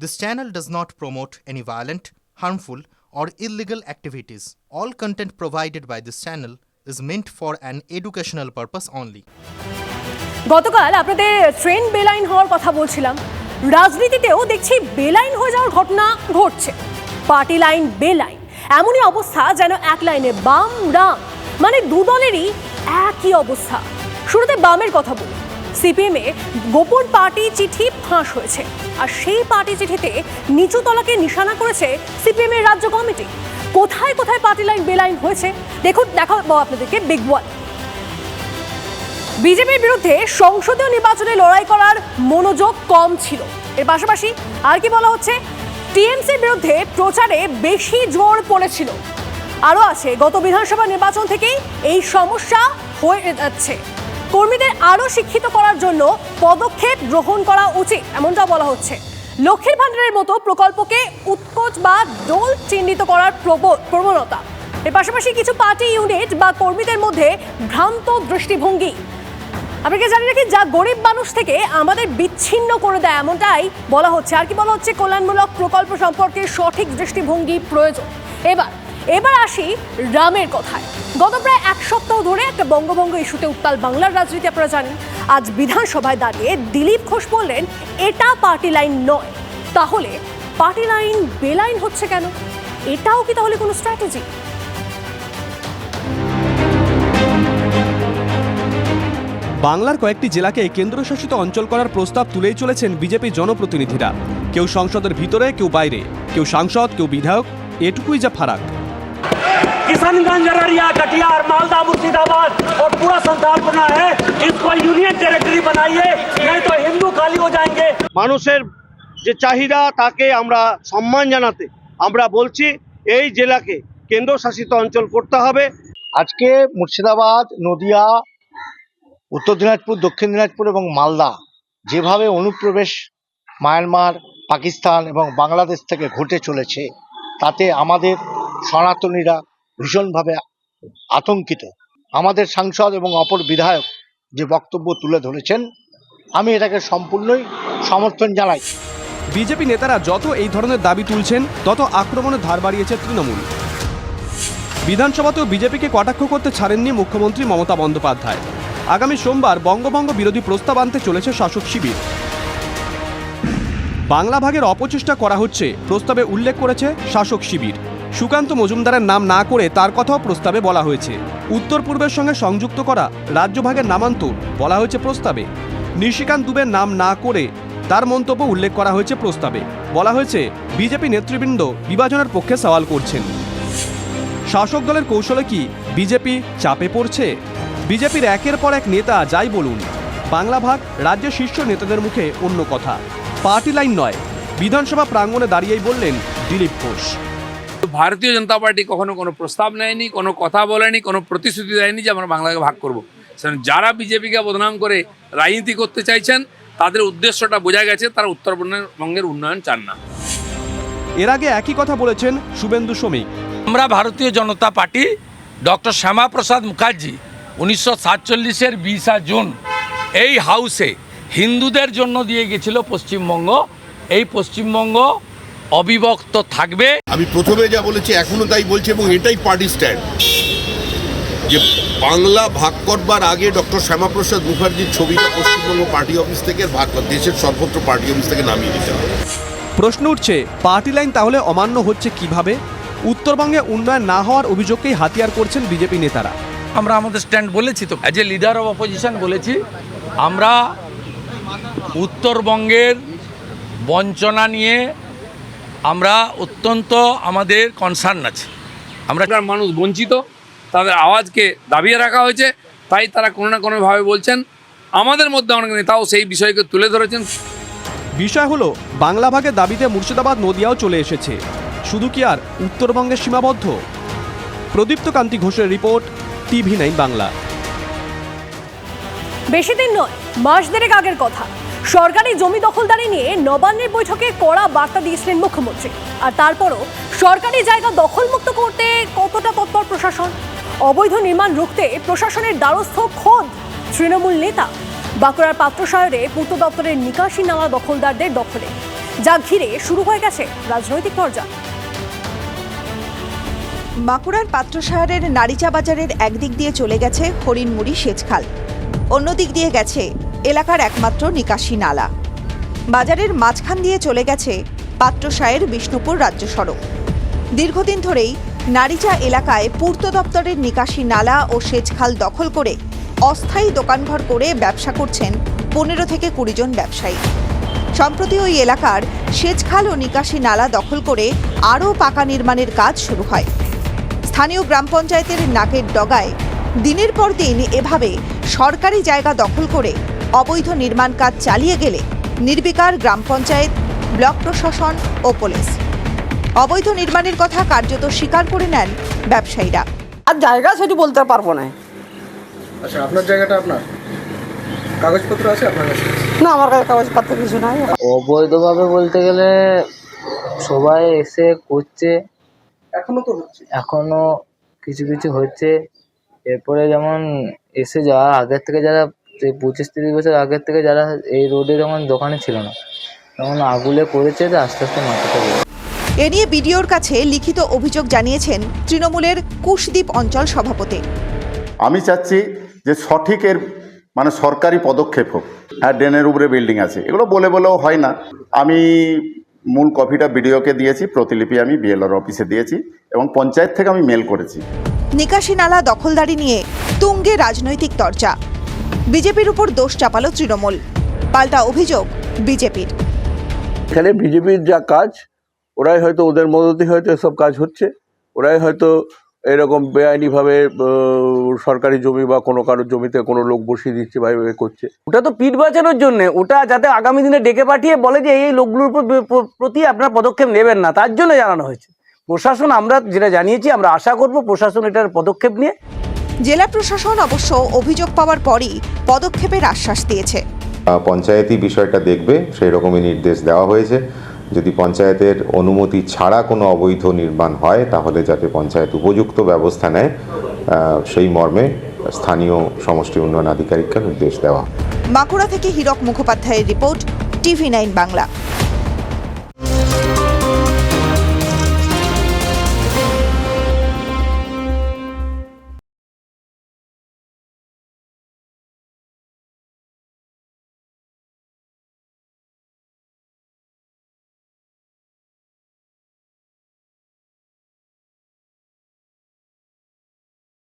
This channel does not promote any violent, harmful, or illegal activities. All content provided by this channel is meant for an educational purpose only. গতকাল আপনাদের train বেলাইন হওয়ার কথা বলছিলাম রাজনীতিতেও দেখছি বেলাইন হয়ে যাওয়ার ঘটনা ঘটছে পার্টি লাইন বেলাইন এমনই অবস্থা যেন এক লাইনে বাম রাম মানে দু দলেরই একই অবস্থা শুরুতে বামের কথা বলি সিপিএমে গোপন পার্টি চিঠি ফাঁস হয়েছে। আর সেই পার্টি চিঠিতে নিচু তলাকে নিশানা করেছে সিপিএম এর রাজ্য কমিটি। কোথায় কোথায় পার্টি লাইন বেলাইন হয়েছে, দেখুন, দেখাবো আপনাদেরকে বিগ ওয়ান বিজেপির বিরুদ্ধে সংসদীয় নির্বাচনে লড়াই করার মনোযোগ কম ছিল। এর পাশাপাশি আর কি বলা হচ্ছে টিএমসির বিরুদ্ধে প্রচারে বেশি জোর পড়েছিল। আরও আছে, গত বিধানসভা নির্বাচন থেকেই এই সমস্যা হয়ে যাচ্ছে। কর্মীদের আরও শিক্ষিত করার জন্য পদক্ষেপ গ্রহণ করা উচিত এমনটা বলা হচ্ছে। লক্ষ্মীর ভাণ্ডারের মতো প্রকল্পকে উৎকোচ বা দোল চিহ্নিত করার প্রব- প্রবণতা। এর পাশাপাশি কিছু পার্টি ইউনিট বা কর্মীদের মধ্যে ভ্রান্ত দৃষ্টিভঙ্গি। আপনাকে জানি রাখি, যা গরিব মানুষ থেকে আমাদের বিচ্ছিন্ন করে দেয়, এমনটাই বলা হচ্ছে। আর কি বলা হচ্ছে? কল্যাণমূলক প্রকল্প সম্পর্কে সঠিক দৃষ্টিভঙ্গি প্রয়োজন। এবার এবার আসি রামের কথায়। গত প্রায় এক সপ্তাহ ধরে একটা বঙ্গভঙ্গ ইস্যুতে উত্তাল বাংলার রাজনীতি আপনারা জানেন। আজ বিধানসভায় দাঁড়িয়ে দিলীপ ঘোষ বললেন, এটা পার্টি লাইন নয়। তাহলে পার্টি লাইন বেলাইন হচ্ছে কেন? এটাও কি তাহলে কোনো স্ট্র্যাটেজি? বাংলার কয়েকটি জেলাকে কেন্দ্রশাসিত অঞ্চল করার প্রস্তাব তুলেই চলেছেন বিজেপি জনপ্রতিনিধিরা। কেউ সংসদের ভিতরে, কেউ বাইরে। কেউ সাংসদ, কেউ বিধায়ক, এটুকুই যা ফারাক। किशनगंज अररिया कटिहार मालदा मुर्शिदाबाद और पूरा संथालपुरा है इसको यूनियन टेरिटरी बनाइए नहीं तो हिंदू खाली हो जाएंगे মানুষের যে চাহিদা তাকে আমরা সম্মান জানাতে আমরা বলছি এই জেলাকে কেন্দ্রশাসিত অঞ্চল করতে হবে আজকে মুর্শিদাবাদ নদিয়া উত্তর দিনাজপুর দক্ষিণ দিনাজপুর এবং মালদা যেভাবে অনুপ্রবেশ মায়ানমার পাকিস্তান এবং বাংলাদেশ থেকে ঘটে চলেছে তাতে আমাদের সনাতনীরা ভীষণভাবে আতঙ্কিত। আমাদের সাংসদ এবং অপর বিধায়ক যে বক্তব্য তুলে ধরেছেন, আমি এটাকে সম্পূর্ণই সমর্থন জানাই। বিজেপি নেতারা যত এই ধরনের দাবি তুলছেন, তত আক্রমণের ধার বাড়িয়েছে তৃণমূল। বিধানসভাতেও বিজেপিকে কটাক্ষ করতে ছাড়েননি মুখ্যমন্ত্রী মমতা বন্দ্যোপাধ্যায়। আগামী সোমবার বঙ্গভঙ্গ বিরোধী প্রস্তাব আনতে চলেছে শাসক শিবির। বাংলা ভাগের অপচেষ্টা করা হচ্ছে, প্রস্তাবে উল্লেখ করেছে শাসক শিবির। সুকান্ত মজুমদারের নাম না করে তার কথাও প্রস্তাবে বলা হয়েছে। উত্তর পূর্বের সঙ্গে সংযুক্ত করা রাজ্যভাগের নামান্তর বলা হয়েছে প্রস্তাবে। নিশিকান্ত দুবের নাম না করে তার মন্তব্য উল্লেখ করা হয়েছে প্রস্তাবে। বলা হয়েছে, বিজেপি নেতৃবৃন্দ বিভাজনের পক্ষে সওয়াল করছেন। শাসক দলের কৌশলে কি বিজেপি চাপে পড়ছে? বিজেপির একের পর এক নেতা যাই বলুন, বাংলা ভাগ রাজ্যের শীর্ষ নেতাদের মুখে অন্য কথা। পার্টি লাইন নয়, বিধানসভা প্রাঙ্গণে দাঁড়িয়েই বললেন দিলীপ ঘোষ। ভারতীয় জনতা পার্টি কখনো কোনো প্রস্তাব নেয়নি কোনো কথা বলেনি কোনো প্রতিশ্রুতি দেয়নি যে আমরা বাংলাকে ভাগ করব। যারা বিজেপিকে বদনাম করে রাজনীতি করতে চাইছেন তাদের উদ্দেশ্যটা বোঝা গেছে তারা উত্তরবঙ্গের উন্নয়ন চান না। এর আগে একই কথা বলেছেন শুভেন্দু শ্রমিক। আমরা ভারতীয় জনতা পার্টি ডক্টর শ্যামাপ্রসাদ মুখার্জি উনিশশো সাতচল্লিশের বিশা জুন এই হাউসে হিন্দুদের জন্য দিয়ে গেছিল পশ্চিমবঙ্গ। এই পশ্চিমবঙ্গ অবিভক্ত থাকবে। আমি প্রথমে যা বলেছি এখনও তাই বলছি এবং এটাই পার্টি স্ট্যান্ড। যে বাংলা ভাগ করবার আগে ডক্টর শ্যামাপ্রসাদ মুখার্জির ছবিটা পশ্চিমবঙ্গ পার্টি অফিস থেকে ভাগ দেশের সর্বত্র পার্টি অফিস থেকে নামিয়ে দিতে হবে। প্রশ্ন উঠছে পার্টি লাইন তাহলে অমান্য হচ্ছে কীভাবে? উত্তরবঙ্গে উন্নয়ন না হওয়ার অভিযোগকেই হাতিয়ার করছেন বিজেপি নেতারা। আমরা আমাদের স্ট্যান্ড বলেছি তো। As a leader of opposition বলেছি আমরা উত্তরবঙ্গের বঞ্চনা নিয়ে আমরা অত্যন্ত আমাদের কনসার্ন আছে। আমরা মানুষ বঞ্চিত তাদের আওয়াজকে দাবিয়ে রাখা হয়েছে তাই তারা কোনো না কোনোভাবে বলছেন আমাদের মধ্যে অনেক নেতাও সেই বিষয়কে তুলে ধরেছেন। বিষয় হলো বাংলা ভাগের দাবিতে মুর্শিদাবাদ নদিয়াও চলে এসেছে। শুধু কি আর উত্তরবঙ্গে সীমাবদ্ধ? প্রদীপ্ত কান্তি ঘোষের রিপোর্ট টিভি নাইন বাংলা। বেশি দিন নয় মাস দেড়েক আগের কথা। সরকারি জমি দখলদারি নিয়ে নবান্নের বৈঠকে কড়া বার্তা দিয়েছিলেন মুখ্যমন্ত্রী। আর তারপরও সরকারি জায়গা দখলমুক্ত করতে কতটা তৎপর প্রশাসন? অবৈধ নির্মাণ রুখতে প্রশাসনের দ্বারস্থ খোদ তৃণমূল নেতা। বাঁকুড়ার পাত্রসায়রে পূর্ত দপ্তরের নিকাশি নালা দখলদারদের দখলে। যা ঘিরে শুরু হয়ে গেছে রাজনৈতিক তরজা। বাঁকুড়ার পাত্রসাহারের নারীচা বাজারের একদিক দিয়ে চলে গেছে হরিণমুড়ি সেচখাল। অন্যদিক দিয়ে গেছে এলাকার একমাত্র নিকাশি নালা। বাজারের মাঝখান দিয়ে চলে গেছে পাত্রসায়ের বিষ্ণুপুর রাজ্য সড়ক। দীর্ঘদিন ধরেই নারীচা এলাকায় পূর্ত দপ্তরের নিকাশি নালা ও সেচখাল দখল করে অস্থায়ী দোকানঘর করে ব্যবসা করছেন পনেরো থেকে কুড়ি জন ব্যবসায়ী। সম্প্রতি ওই এলাকার সেচখাল ও নিকাশি নালা দখল করে আরও পাকা নির্মাণের কাজ শুরু হয়। স্থানীয় গ্রাম পঞ্চায়েতের নাকের ডগায় দিনের পর দিন এভাবে সরকারি জায়গা দখল করে অবৈধ নির্মাণ কাজ চালিয়ে গেলে নির্বিকার গ্রাম পঞ্চায়েত ব্লক প্রশাসন ও পুলিশ। অবৈধ নির্মাণের কথা কার্যত স্বীকার করে নেন ব্যবসায়ীরা। আর জায়গা সেটি বলতে পারব না। আচ্ছা আপনার জায়গাটা আপনার? কাগজপত্র আছে আপনার কাছে? না আমার কাছে কাগজপত্র কিছু নাই। অবৈধভাবে বলতে গেলে সবাই এসে করছে। এখনও তো হচ্ছে? এখনও কিছু কিছু হচ্ছে। এরপরে যেমন এসে যাওয়া আগের থেকে যারা পঁচিশ তিরিশ বছর আগের থেকে যারা এই রোডে যখন দোকানে ছিল না। তখন আগুলে করেছে আস্তে আস্তে মাথাটা বেড়ে এ নিয়ে বিডিওর কাছে লিখিত অভিযোগ জানিয়েছেন তৃণমূলের কুশদ্বীপ অঞ্চল সভাপতি। আমি চাচ্ছি যে সঠিকের মানে সরকারি পদক্ষেপ হোক। হ্যাঁ ড্রেনের উপরে বিল্ডিং আছে। এগুলো বলে বলেও হয় না। আমি মূল কপিটা বিডিওকে দিয়েছি প্রতিলিপি আমি বিএলআর অফিসে দিয়েছি এবং পঞ্চায়েত থেকে আমি মেল করেছি। নিকাশি নালা দখলদারি নিয়ে তুঙ্গে রাজনৈতিক চর্চা বিজেপির উপর দোষ চাপালো তৃণমূল। পাল্টা অভিযোগ বিজেপির। এখানে বিজেপির যা কাজ ওরাই হয়তো ওদের মদতে হয়তো এসব কাজ হচ্ছে। ওরাই হয়তো এরকম বেআইনিভাবে সরকারি জমি বা কোনো কারোর জমিতে কোনো লোক বসিয়ে দিচ্ছে বা এ করছে। ওটা তো পিঠ বাঁচানোর জন্য। ওটা যাতে আগামী দিনে ডেকে পাঠিয়ে বলে যে এই লোকগুলোর উপর প্রতি আপনারা পদক্ষেপ নেবেন না তার জন্য জানানো হয়েছে। প্রশাসন আমরা যেটা জানিয়েছি আমরা আশা করব প্রশাসন এটার পদক্ষেপ নিয়ে। জেলা প্রশাসন অবশ্য অভিযোগ পাওয়ার পরই পদক্ষেপের আশ্বাস দিয়েছে। পঞ্চায়েতই বিষয়টা দেখবে সেই রকমই নির্দেশ দেওয়া হয়েছে। যদি পঞ্চায়েতের অনুমতি ছাড়া কোনো অবৈধ নির্মাণ হয় তাহলে যাতে পঞ্চায়েত উপযুক্ত ব্যবস্থা নেয় সেই মর্মে স্থানীয় সমষ্টি উন্নয়ন আধিকারিককে নির্দেশ দেওয়া। বাঁকুড়া থেকে হীরক মুখোপাধ্যায়ের রিপোর্ট টিভি নাইন বাংলা।